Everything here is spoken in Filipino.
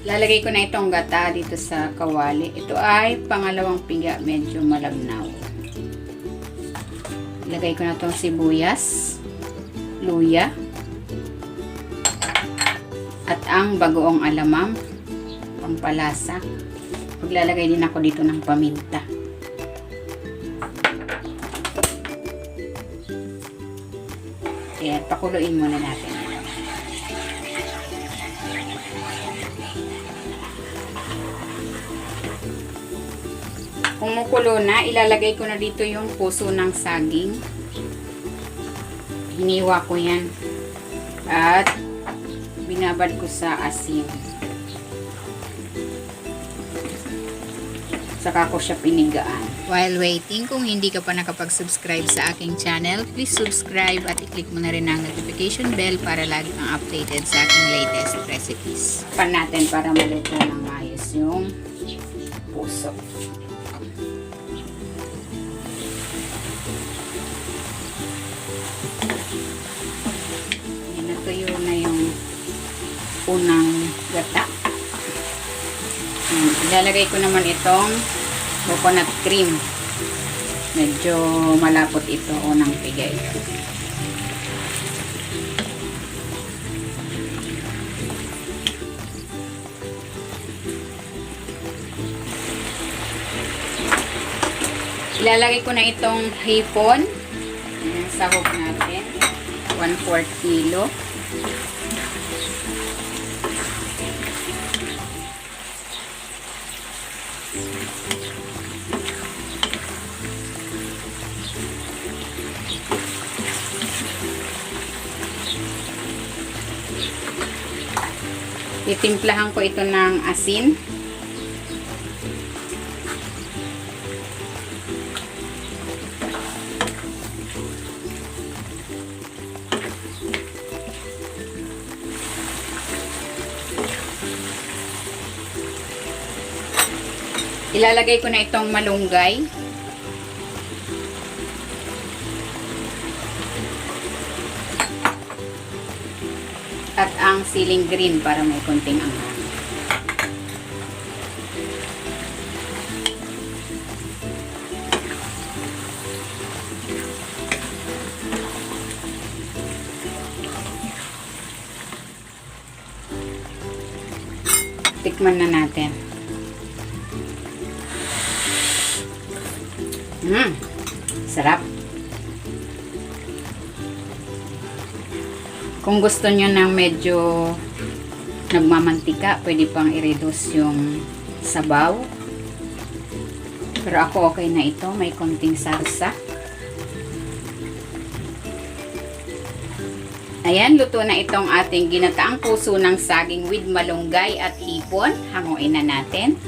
Lalagay ko na itong gata dito sa kawali. Ito ay pangalawang piga, medyo malabnaw. Ilagay ko na itong sibuyas, luya, at ang bagoong alamang, pampalasa. Maglalagay din ako dito ng paminta. Kaya pakuluin muna natin. Kumukulo na, ilalagay ko na dito yung puso ng saging. Hiniwa ko yan. At binabad ko sa asin. Saka ko siya pinigaan. While waiting, kung hindi ka pa nakapag-subscribe sa aking channel, please subscribe at i-click mo na rin ang notification bell para lagi kang updated sa aking latest recipes. Pan natin para maluto ng maayos yung puso. Yan, natuyo na yung unang gata. Yan, Ilalagay ko naman itong coconut cream. Medyo malapot ito unang pigay. Ilalagay ko na itong hipon. Sahog natin. 1/4 kilo. Titimplahan ko ito ng asin. Ilalagay ko na itong malunggay. At ang siling green para may konting anghang. Tikman na natin. Mmm, sarap. Kung gusto nyo ng medyo nagmamantika, pwede pang i-reduce yung sabaw. Pero ako okay na ito, may konting sarsa. Ayan, luto na itong ating ginataang puso ng saging with malunggay at hipon. Hanguin na natin.